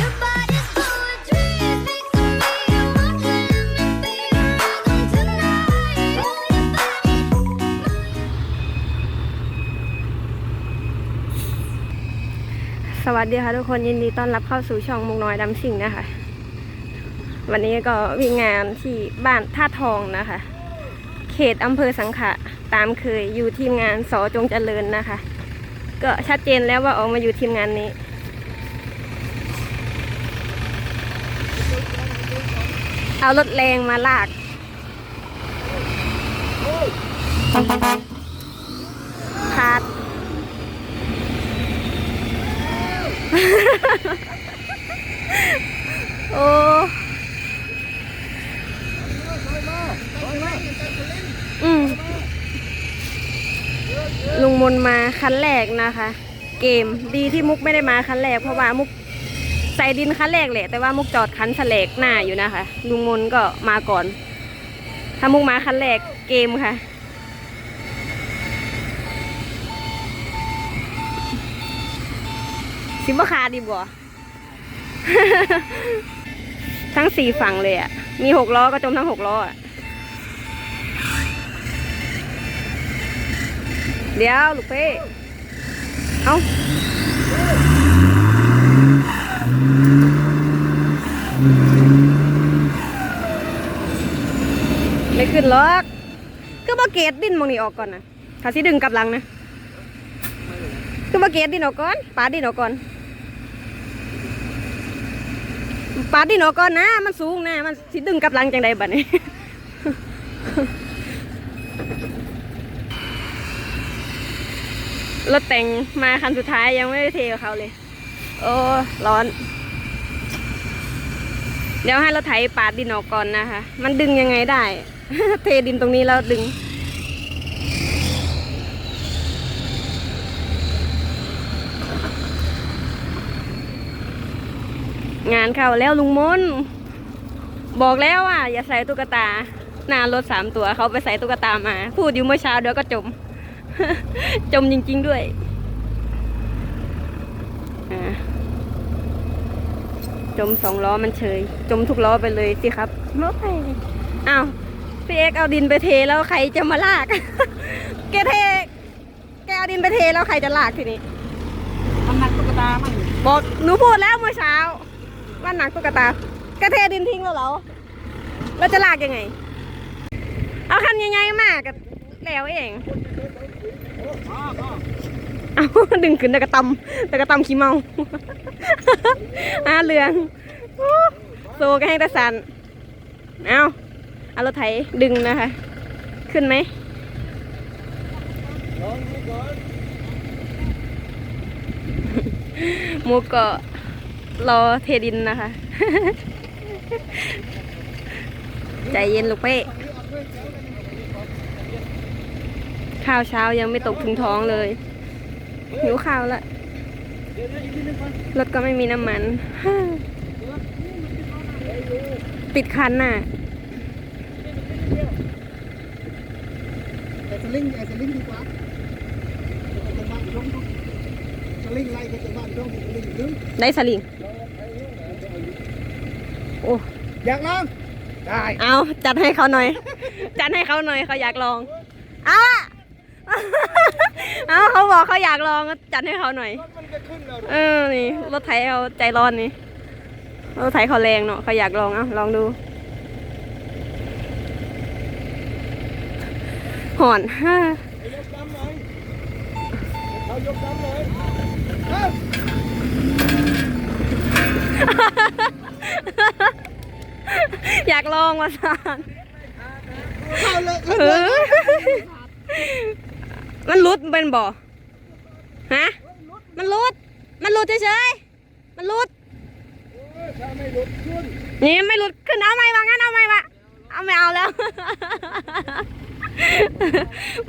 สวัสดีค่ะทุกคนยินดีต้อนรับเข้าสู่ช่องมุกน้อยดำสิงนะคะ วันนี้ก็วิ่งงานที่บ้านท่าทองนะคะ เขตอำเภอสังขะตามเคยอยู่ทีมงานสอจงเจริญนะคะ ก็ชัดเจนแล้วว่าออกมาอยู่ทีมงานนี้ เอารถแรงมาลาก ขาด โอ้อืมลุงมนมาคันแรกนะคะ เกมดีที่มุกไม่ได้มาคันแรกเพราะว่ามุก ใส่ดินคันแรกแหละ แต่ว่ามุกจอดคันแสลกหน้าอยู่นะคะลุงมนก็มาก่อน ถ้ามุกมาคันแรกเกมค่ะสิบคาดีบ่ทั้งสี่ฝั่งเลยอะ มีหกล้อก็จมทั้งหกล้ออะเดี๋ยวลูกเป้ เอา ไม่ขึ้นหรอกก็มาเกตดินมองนี่ออกก่อนนะถ้าสิดึงกลับหลังนะก็มาเกตดินออกก่อนปาดดินออกก่อนปาดดินออกก่อนนะ มันสูงนะ มันสิดึงกลับหลังจังใดบัดนี้รถแต่งมาคันสุดท้ายยังไม่ได้เทกับเขาเลย โอ้ร้อน เดี๋ยวให้เรถไถปาดดินออกก่อนนะคะ มันดึงยังไงได้ เทดินตรงนี้แล้วดึง งานเข้าแล้วลุงมนบอกแล้วว่าอย่าใส่ตุ๊กตาหน้ารถสามตัวเขาไปใส่ตุ๊กตามา พูดอยู่เมื่อเช้าเดี๋ยวก็จม จมจริง ๆด้วย อ่า จมสองล้อมันเฉย จมทุกล้อไปเลยสิครับรถไฟอ้าวพี่เอกเอาดินไปเทแล้วใครจะมาลาก แกเท แกเอาดินไปเทแล้วใครจะลากทีนี้มันหนักตุ๊กตามันบอกหนูพูดแล้วเมื่อเช้าว่าหนักตุ๊กตาแกเทดินทิ้งแล้วเหรอแล้วจะลากยังไง เอาคันยังไงมากกับแล้วเองเอาดึงขึ้นแต่กระตำแต่กระตำขี้เมา อาเรือง โซกันให้ตะสัน เอาเอารถไถดึงนะคะ ขึ้นไหมลองดูก่อนมูก็รอเทดินนะคะ ใจเย็นลูกเป้ข้าวเช้ายังไม่ตกถึงท้องเลย หิวข้าวละ รถก็ไม่มีน้ำมัน ติดคันน่ะแต่สลิงไอ้สลิงดีกว่าจะบ้านช่องสลิงไล่ก็จะบ้านช่องสลิงดึงได้สลิง โอ้ อยากลอง ได้ เอาจัดให้เขาหน่อย จัดให้เขาหน่อยเขาอยากลองเอาอะ เอาเขาบอกเขาอยากลองก็จัดให้เขาหน่อยรถมันจะขึ้นแล้วเออ นี่รถไถเขาใจร้อนนี่รถไถเขาแรงเนาะเขาอยากลองเอาลองดูห่อนยกดำหน่อยเขายกดำหน่อยเอ้าอยากลองมาสานเข้าเลยเออ มันรุดมันเป็นบ่อฮะ มันรุด มันรุดเฉยๆ มันรุดถ้าไม่หลุดนี่ไม่หลุดขึ้นเอาไหมวะงั้นเอาไหมวะเอาไม่เอาแล้ว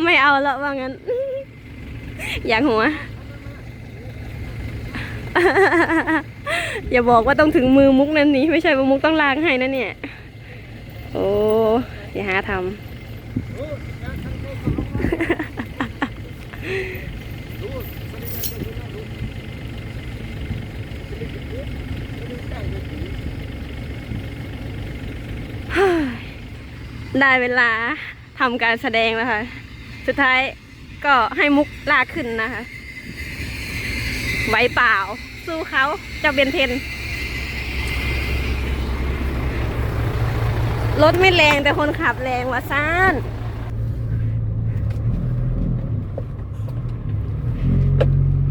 ไม่เอาแล้วว่างั้น อยากหัว อย่าบอกว่าต้องถึงมือมุกนั่นนี่ไม่ใช่ว่ามุกต้องลางให้นะเนี่ย โอ้ อย่าหาทำ ได้เวลาทำการแสดงแล้วค่ะ สุดท้ายก็ให้มุกลากขึ้นนะคะไหวเปล่า สู้เขาเจ้าเบนเทนรถไม่แรงแต่คนขับแรงว่ะซ่าน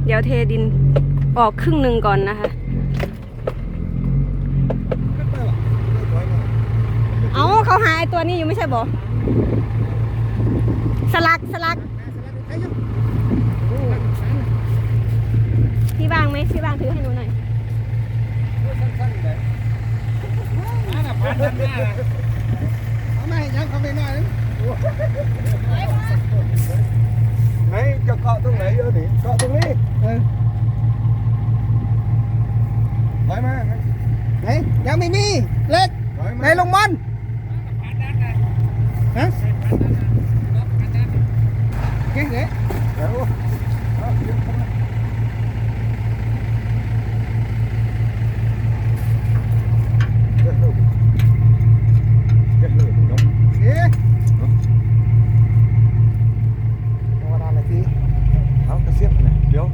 เดี๋ยวเทดินออกครึ่งหนึ่งก่อนนะคะ เอาเขาหายตัวนี้อยู่ไม่ใช่บอสลักสลักพี่บางไหมพี่บางถือให้หนูหน่อยเอามาให้ยังเขาไม่น้อย ไหนจะเกาะตรงไหนเยอะนี่เกาะตรงนี้เออถอยมาไหนยังไม่มีเล็กถอยไหนมาลงมันฮะเก่งเลย เดี๋ยวเอาเดี๋ยวเข้ามาเดี๋ยวเดี๋ยวเดี๋ยวเดี๋ยวเดี๋ยว เอ๊ะธรรมดาเลยที เอากระเสียบนะเดี๋ยว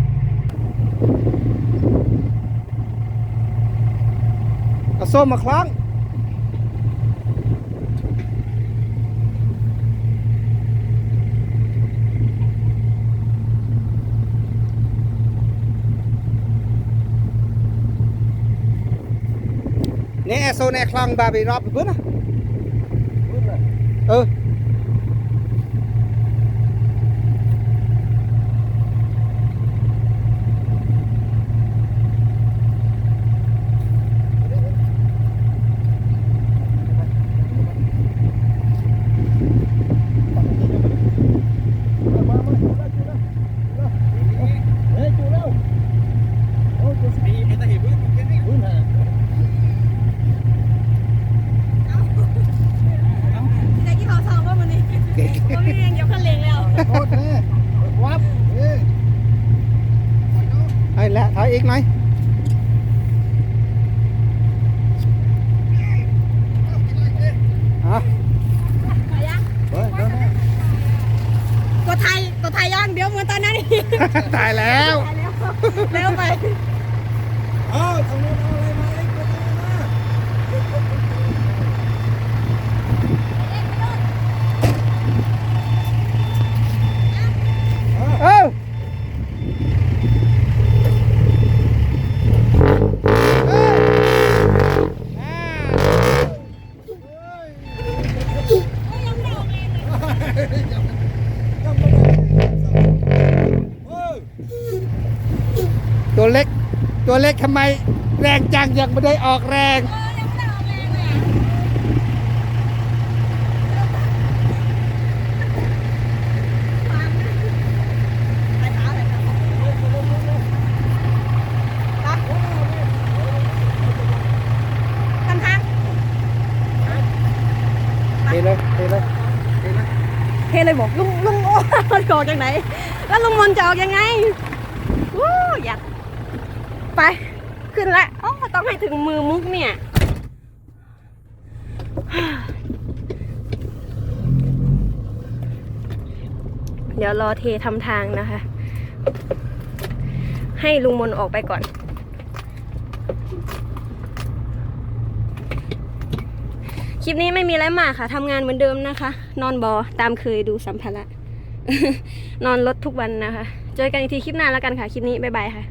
เอา ส้มมาคล้องนี่แอโซนแอคลังบาบีรอบเพื่อนนะเออ มามามาจูแล้วจูแล้วจูแล้วเฮ้ยจูแล้วโอ้จูสีเป็นตะหิบพื้นพื้นฮะ แต่กี่เขาทองว่ามันนี่ว่าไม่เรียงยกคันเร่งแล้ว โทษแน่วับเอ้ยไอ้ละถอยอีกหน่อยอะ เฮ้ยเดี๋ยวนะ กดไทยกดไทยย่างเดี๋ยวเหมือนตอนนั้นอีก ตายแล้ว เร็วไป เอาทางโน้นเอาอะไรมาเล็กกว่านี้มา เอ้าเอ้ยอ่าตัวเล็ก ตัวเล็กทำไมแรงจังยังไม่ได้ออกแรงทำทางเทเลยเทเลยเทเลยเทเลยบอกลุงลุงโอ้มันจะออกจากไหน แล้วลุงมนต์จะออกยังไงวู้อยาก ไป ขึ้นแล้วอ๋อต้องให้ถึงมือมุกเนี่ย เดี๋ยวรอเททำทางนะคะ ให้ลุงมนออกไปก่อน คลิปนี้ไม่มีอะไรมากค่ะทำงานเหมือนเดิมนะคะ นอนบอตามเคยดูสัมภาระนอนรถทุกวันนะคะ เจอกันอีกทีคลิปหน้าแล้วกันค่ะ คลิปนี้ บ๊ายบายค่ะ